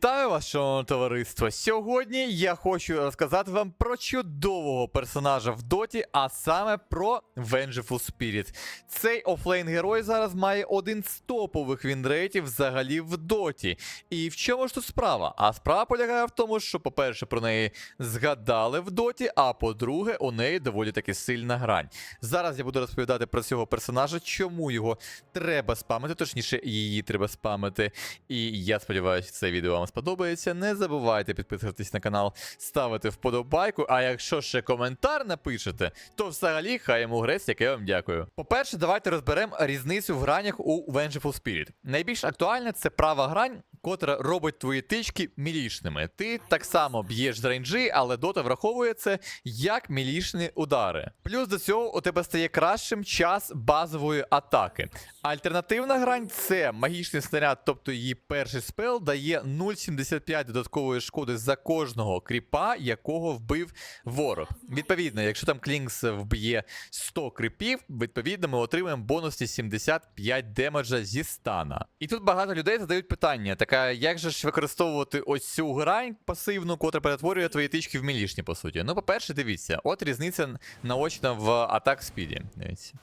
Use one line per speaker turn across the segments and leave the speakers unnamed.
Вітаю вас, шановне товариство! Сьогодні я хочу розказати вам про чудового персонажа в доті, а саме про Vengeful Spirit. Цей офлейн герой зараз має один з топових вінрейтів взагалі в доті. І в чому ж тут справа? А справа полягає в тому, що, по-перше, про неї згадали в доті, а по-друге, у неї доволі таки сильна грань. Зараз я буду розповідати про цього персонажа, чому його треба спамити, точніше, її треба спамити. І я сподіваюся, це відео вам сподобається. Не забувайте підписуватись на канал, ставити вподобайку. А якщо ще коментар напишете, то взагалі хай йому грець, яке я вам дякую. По-перше, давайте розберемо різницю в гранях у Vengeful Spirit. Найбільш актуальна це права грань, котра робить твої тички мілішними. Ти так само б'єш з рейнджі, але дота враховує це як мілішні удари. Плюс до цього у тебе стає кращим час базової атаки. Альтернативна грань це магічний снаряд, тобто її перший спел дає 0,75 додаткової шкоди за кожного кріпа, якого вбив ворог. Відповідно, якщо там Клінкс вб'є 100 кріпів, відповідно, ми отримаємо бонусні 75 демеджа зі стана. І тут багато людей задають питання: така, як же ж використовувати ось цю грань пасивну, котра перетворює твої тички в мілішні, по суті. Ну, по-перше, дивіться, от різниця наочна в атак спіді. Дивіться.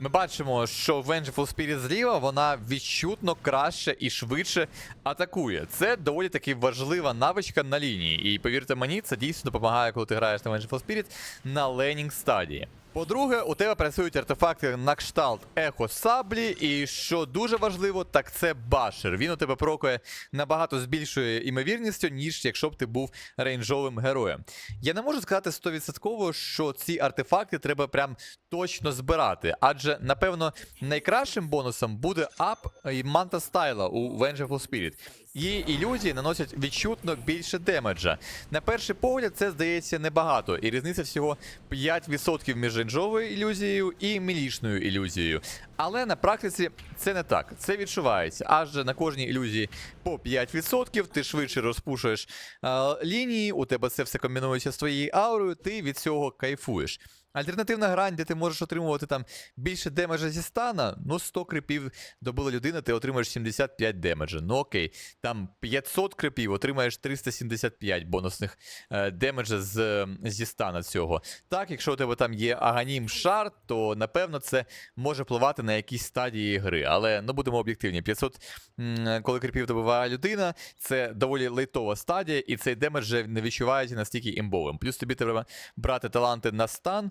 Ми бачимо, що Vengeful Spirit зліва вона відчутно краще і швидше атакує. Це доволі таки важлива навичка на лінії. І повірте мені, це дійсно допомагає, коли ти граєш на Vengeful Spirit на ленінг стадії. По-друге, у тебе працюють артефакти на кшталт ехо саблі, і що дуже важливо, так це башер. Він у тебе прокує набагато з більшою імовірністю, ніж якщо б ти був рейнджовим героєм. Я не можу сказати 100%, що ці артефакти треба прям точно збирати, адже, напевно, найкращим бонусом буде ап манта стайла у Vengeful Spirit. Її ілюзії наносять відчутно більше демеджа. На перший погляд, це здається небагато, і різниця всього 5% між рейнджовою ілюзією і мілішною ілюзією. Але на практиці це не так. Це відчувається. Адже на кожній ілюзії по 5% ти швидше розпушуєш е, лінії, у тебе це все комбінується з твоєю аурою, ти від цього кайфуєш. Альтернативна грань, де ти можеш отримувати там більше демеджа зі стана, ну 100 крипів добила людина, ти отримаєш 75 демеджа. Ну окей, там 500 крипів, отримаєш 375 бонусних е, демеджа з, зі стана цього. Так, якщо у тебе там є аганім шар, то напевно це може впливати на якісь стадії гри. Але ну будемо об'єктивні. 500, м, коли крипів добиває людина, це доволі лейтова стадія, і цей демедж вже не відчувається настільки імбовим. Плюс тобі треба брати таланти на стан.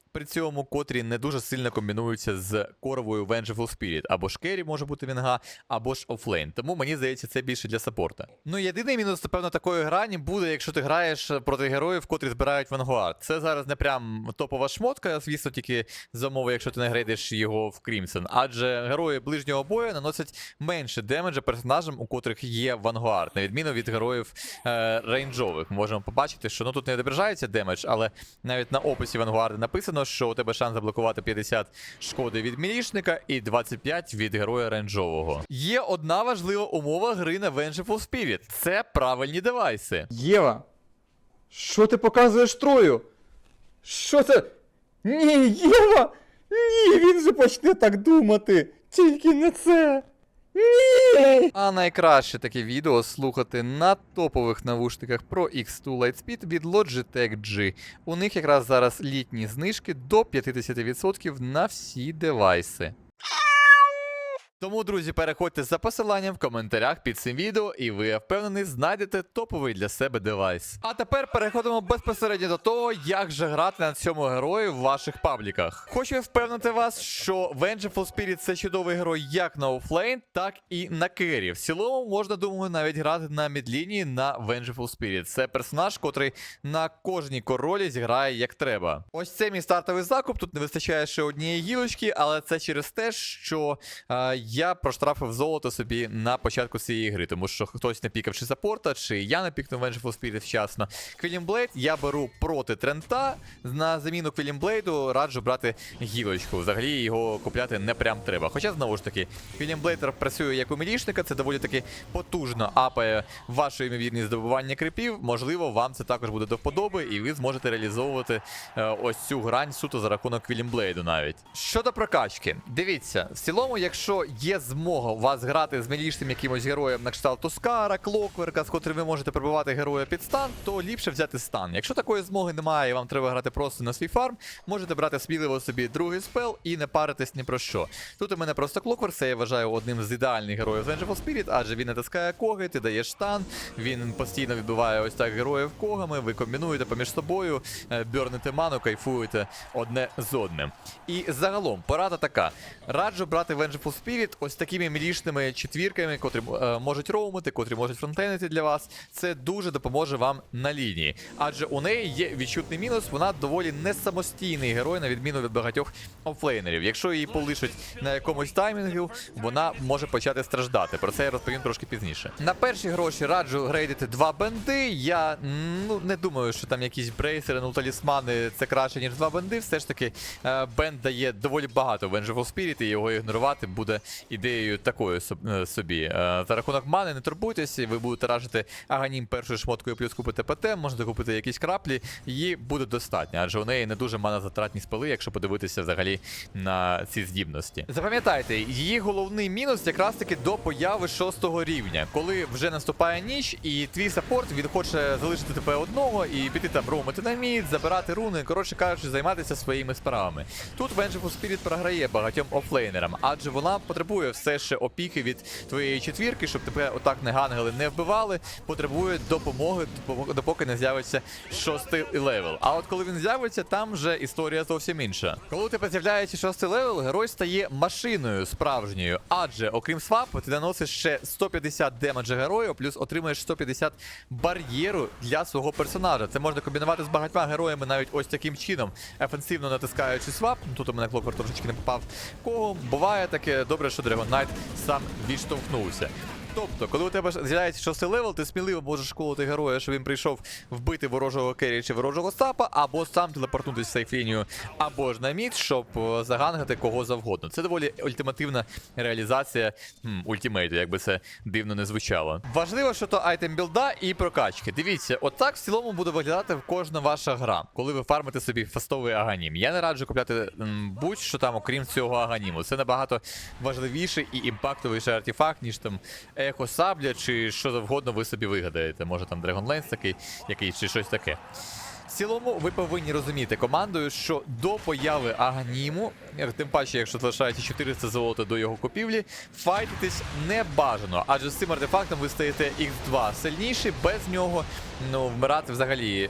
При цьому котрі не дуже сильно комбінуються з коровою Vengeful Spirit. Або ж керрі може бути вінга, або ж офлейн. Тому мені здається, це більше для саппорта. Ну єдиний мінус, напевно, такої грані буде, якщо ти граєш проти героїв, котрі збирають Вангуард. Це зараз не прям топова шмотка, звісно, тільки за умови, якщо ти не грейдиш його в Крімсон. Адже герої ближнього бою наносять менше демеджа персонажам, у котрих є Вангуард, на відміну від героїв е, рейнджових. Можемо побачити, що ну тут не відображається демедж, але навіть на описі Вангуарда написано, що у тебе шанс заблокувати 50 шкоди від мілішника і 25 від героя рейнджового. Є одна важлива умова гри на Vengeful Spirit – це правильні девайси.
Єва, що ти показуєш Трою? Що це? Ні, Єва! Ні, він же почне так думати. Тільки не це.
А найкраще таке відео слухати на топових навушниках Pro X2 Lightspeed від Logitech G. У них якраз зараз літні знижки до 50% на всі девайси. Тому, друзі, переходьте за посиланням в коментарях під цим відео, і ви, я впевнений, знайдете топовий для себе девайс. А тепер переходимо безпосередньо до того, як же грати на цьому герої в ваших пабліках. Хочу впевнити вас, що Vengeful Spirit це чудовий герой як на офлейн, так і на кері. В цілому можна, думаю, навіть грати на мідлінії на Vengeful Spirit. Це персонаж, котрий на кожній королі зіграє як треба. Ось це мій стартовий закуп. Тут не вистачає ще однієї гілочки, але це через те, що. е, я проштрафив золото собі на початку цієї гри, тому що хтось не пікав чи саппорта, чи я не пікнув Vengeful Spirit вчасно. Квілімблейд я беру проти Трента. На заміну Квілімблейду раджу брати гілочку. Взагалі його купляти не прям треба. Хоча, знову ж таки, Квілімблейд працює як у мілішника, це доволі таки потужно апає вашу ймовірність здобування крипів. Можливо, вам це також буде до вподоби, і ви зможете реалізовувати е, ось цю грань суто за рахунок Квілімблейду навіть. Щодо прокачки, дивіться, в цілому, якщо є змога у вас грати з милішним якимось героєм на кшталт Тускара, Клокверка, з котрим ви можете прибивати героя під стан, то ліпше взяти стан. Якщо такої змоги немає, і вам треба грати просто на свій фарм, можете брати сміливо собі другий спел і не паритись ні про що. Тут у мене просто Клокверк, це я вважаю одним з ідеальних героїв Vengeful Spirit, адже він натискає коги, ти даєш стан, він постійно відбиває ось так героїв когами, ви комбінуєте поміж собою, е, бьорнете ману, кайфуєте одне з одним. І загалом порада така: раджу брати Vengeful Spirit ось такими мілішними четвірками, котрі е, можуть роумити, котрі можуть фронтейнити для вас. Це дуже допоможе вам на лінії. Адже у неї є відчутний мінус, вона доволі не самостійний герой, на відміну від багатьох офлейнерів. Якщо її полишать на якомусь таймінгу, вона може почати страждати. Про це я розповім трошки пізніше. На перші гроші раджу грейдити два бенди. Я ну не думаю, що там якісь брейсери, ну талісмани це краще, ніж два бенди. Все ж таки, е, бенд дає доволі багато Vengeful Spirit, і його ігнорувати буде ідеєю такою е, собі. Е, За рахунок мани, не турбуйтеся, ви будете ражити аганім першою шмоткою, плюс купите ПТ, можете купити якісь краплі, її буде достатньо, адже у неї не дуже манозатратні спили, якщо подивитися взагалі на ці здібності. Запам'ятайте, її головний мінус якраз таки до появи шостого рівня, коли вже наступає ніч, і твій саппорт він хоче залишити тебе одного і піти там роумити на мід, забирати руни, коротше кажучи, займатися своїми справами. Тут Vengeful Spirit програє багатьом офлейнерам, адже вона потребує все ще опіки від твоєї четвірки, щоб тебе отак не гангели не вбивали. Потребує допомоги, допо- допоки не з'явиться шостий левел. А от коли він з'явиться, там вже історія зовсім інша. Коли у тебе з'являється шостий левел, герой стає машиною справжньою, адже окрім свапу, ти наносиш ще 150 демеджа герою, плюс отримуєш 150 бар'єру для свого персонажа. Це можна комбінувати з багатьма героями навіть ось таким чином, ефективно натискаючи свап. Ну, Тут у мене клоквер трошечки не попав. Кого буває таке добре, що Dragon сам відштовхнувся. Тобто, коли у тебе з'являється шостий левел, ти сміливо можеш школити героя, що він прийшов вбити ворожого керрі чи ворожого сапа, або сам телепортнутися в сейф-лінію, або ж на мід, щоб е, загангати кого завгодно. Це доволі ультимативна реалізація м, ультимейту, як би це дивно не звучало. Важливо, що то айтем білда і прокачки. Дивіться, отак в цілому буде виглядати кожна ваша гра, коли ви фармите собі фастовий аганім. Я не раджу купляти будь-що там, окрім цього аганіму. Це набагато важливіший і імпактовіший артефакт, ніж там ехо сабля чи що завгодно ви собі вигадаєте. Може там Dragonlance такий, який чи щось таке. В цілому, ви повинні розуміти командою, що до появи Аганіму, як- тим паче, якщо залишається 400 золота до його купівлі, файтитись не бажано, адже з цим артефактом ви стаєте X2 сильніші, без нього ну, вмирати взагалі,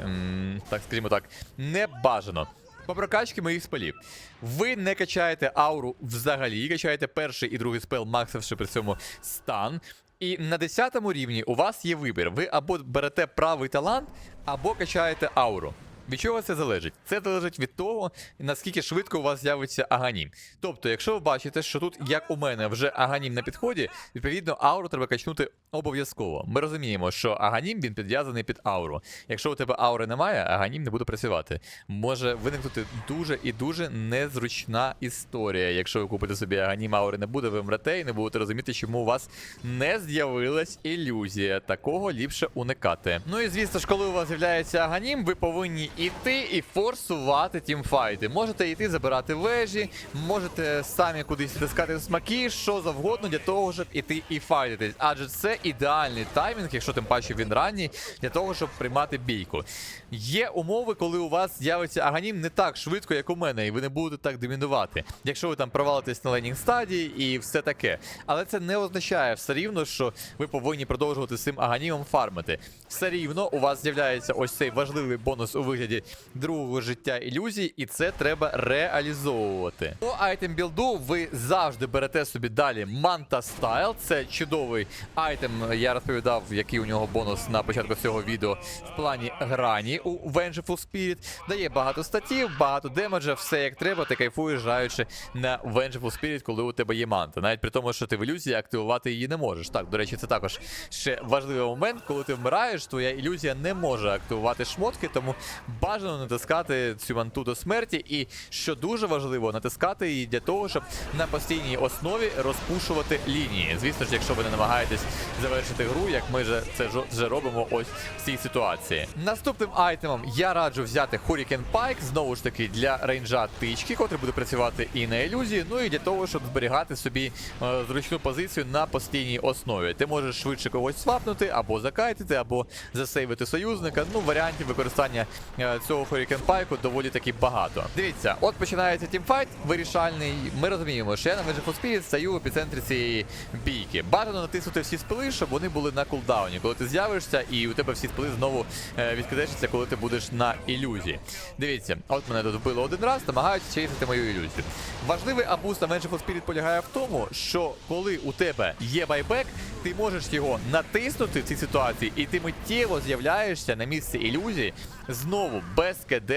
так скажімо так, не бажано. По прокачці моїх спелів. Ви не качаєте ауру взагалі, качаєте перший і другий спел, максивши при цьому стан. І на 10 рівні у вас є вибір. Ви або берете правий талант, або качаєте ауру. Від чого це залежить? Це залежить від того, наскільки швидко у вас з'явиться аганім. Тобто, якщо ви бачите, що тут, як у мене, вже аганім на підході, відповідно, ауру треба качнути обов'язково. Ми розуміємо, що аганім він підв'язаний під ауру. Якщо у тебе аури немає, аганім не буде працювати. Може виникнути дуже і дуже незручна історія. Якщо ви купите собі аганім, аури не буде, ви мрете і не будете розуміти, чому у вас не з'явилась ілюзія. Такого ліпше уникати. Ну і звісно ж, коли у вас з'являється аганім, ви повинні іти і форсувати тімфайти. Можете йти забирати вежі, можете самі кудись тискати смаки, що завгодно для того, щоб іти і файтитись. Адже це ідеальний таймінг, якщо тим паче він ранній, для того, щоб приймати бійку. Є умови, коли у вас з'явиться аганім не так швидко, як у мене, і ви не будете так домінувати. Якщо ви там провалитесь на ленінг стадії і все таке. Але це не означає все рівно, що ви повинні продовжувати з цим аганімом фармити. Все рівно у вас з'являється ось цей важливий бонус у вигляді другого життя ілюзій, і це треба реалізовувати. По айтем білду ви завжди берете собі далі Манта Стайл. Це чудовий айтем. Я розповідав, який у нього бонус на початку цього відео в плані грані у Vengeful Spirit. Дає багато статів, багато демеджа, все як треба. Ти кайфуєш, граючи на Vengeful Spirit, коли у тебе є манта. Навіть при тому, що ти в ілюзії активувати її не можеш. Так, до речі, це також ще важливий момент, коли ти вмираєш, твоя ілюзія не може активувати шмотки, тому бажано натискати цю манту до смерті. І що дуже важливо, натискати її для того, щоб на постійній основі розпушувати лінії. Звісно ж, якщо ви не намагаєтесь завершити гру, як ми же це жо- вже робимо ось в цій ситуації. Наступним айтемом я раджу взяти Hurricane Pike, знову ж таки для рейнджа тички, котрий буде працювати і на ілюзії, ну і для того, щоб зберігати собі е, зручну позицію на постійній основі. Ти можеш швидше когось свапнути, або закайтити, або засейвити союзника. Ну, варіантів використання е, цього Hurricane Pike доволі таки багато. Дивіться, от починається тімфайт вирішальний. Ми розуміємо, що я на Magic Spirit стою в епіцентрі цієї бійки. Бажано натиснути всі спили, щоб вони були на кулдауні. Коли ти з'явишся, і у тебе всі спили знову е, відкидешаться, коли ти будеш на ілюзії. Дивіться, от мене тут вбили один раз, намагаються чейсити мою ілюзію. Важливий абуз на Spirit полягає в тому, що коли у тебе є байбек, ти можеш його натиснути в цій ситуації, і ти миттєво з'являєшся на місці ілюзії знову без КД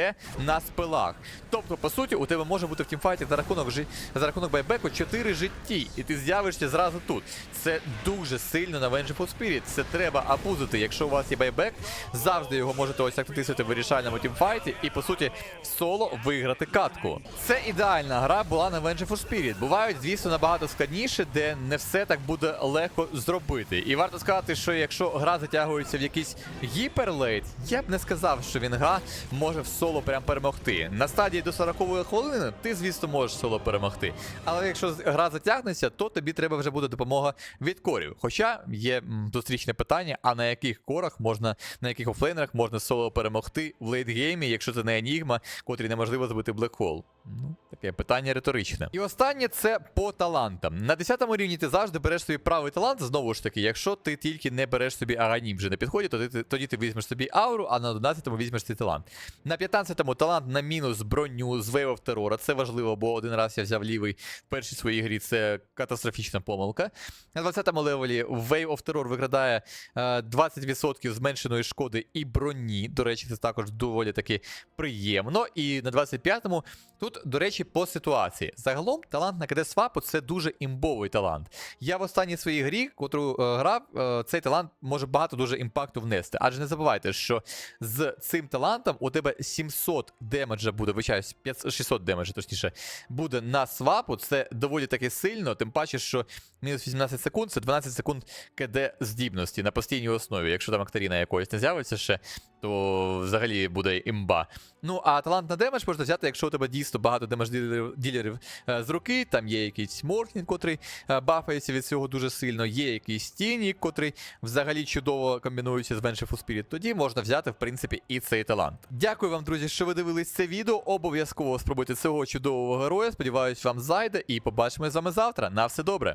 на спилах. Тобто, по суті, у тебе може бути в тімфайті за рахунок за рахунок байбеку 4 житті, і ти з'явишся зразу тут. Це дуже сильно на Vengeful Spirit. Це треба абузити. Якщо у вас є байбек, завжди його можете ось так натиснути в вирішальному тімфайті і по суті соло виграти катку. Це ідеальна гра була на Vengeful Spirit. Бувають, звісно, набагато складніше, де не все так буде легко зробити. І варто сказати, що якщо гра затягується в якийсь гіперлейт, я б не сказав, що він гра може в соло прям перемогти. На стадії до 40 хвилини ти, звісно, можеш соло перемогти. Але якщо гра затягнеться, то тобі треба вже буде допомога від корів. Хоча є зустрічне питання, а на яких корах можна, на яких офлейнерах можна соло перемогти в лейтгеймі, якщо це не Енігма, котрі неможливо збити блекхол. Ну, таке питання риторичне. І останнє це по талантам. На 10 рівні ти завжди береш собі правий талант, знову ж таки, якщо ти тільки не береш собі аганім вже на підході, то ти, тоді ти візьмеш собі ауру, а на 11-му візьмеш цей талант. На 15-му талант на мінус броню з of Terror. Це важливо, бо один раз я взяв лівий в першій своїй грі. Це катастрофічна помилка. На 20-му левелі Wave of Terror виградає е, 20% зменшеної шкоди і броні. До речі, це також доволі таки приємно. І на 25-му тут, до речі, по ситуації. Загалом талант на КД свапу це дуже імбовий талант. Я в останній своїй грі, котру е, грав, е, цей талант може багато дуже імпакту внести. Адже не забувайте, що з цим талантом у тебе 700 демеджа буде, 500 600 демеджа, точніше, буде на свапу. Це доволі таки сильно, тим паче, що мінус 18 секунд це 12 секунд КД здібності на постійній основі. Якщо там Акторіна якоїсь не з'явиться ще, то взагалі буде імба. Ну, а талант на демедж можна взяти, якщо у тебе дійсно багато демедж ділерів, е, з руки, там є якийсь Моркін, котрий е, бафається від цього дуже сильно, є якийсь Тіні, котрий взагалі чудово комбінується з Vengeful Spirit, тоді можна взяти, в принципі, і цей талант. Дякую вам, друзі, що ви дивились це відео. Обов'язково спробуйте цього чудового героя. Сподіваюсь, вам зайде, і побачимось з вами завтра. На все добре.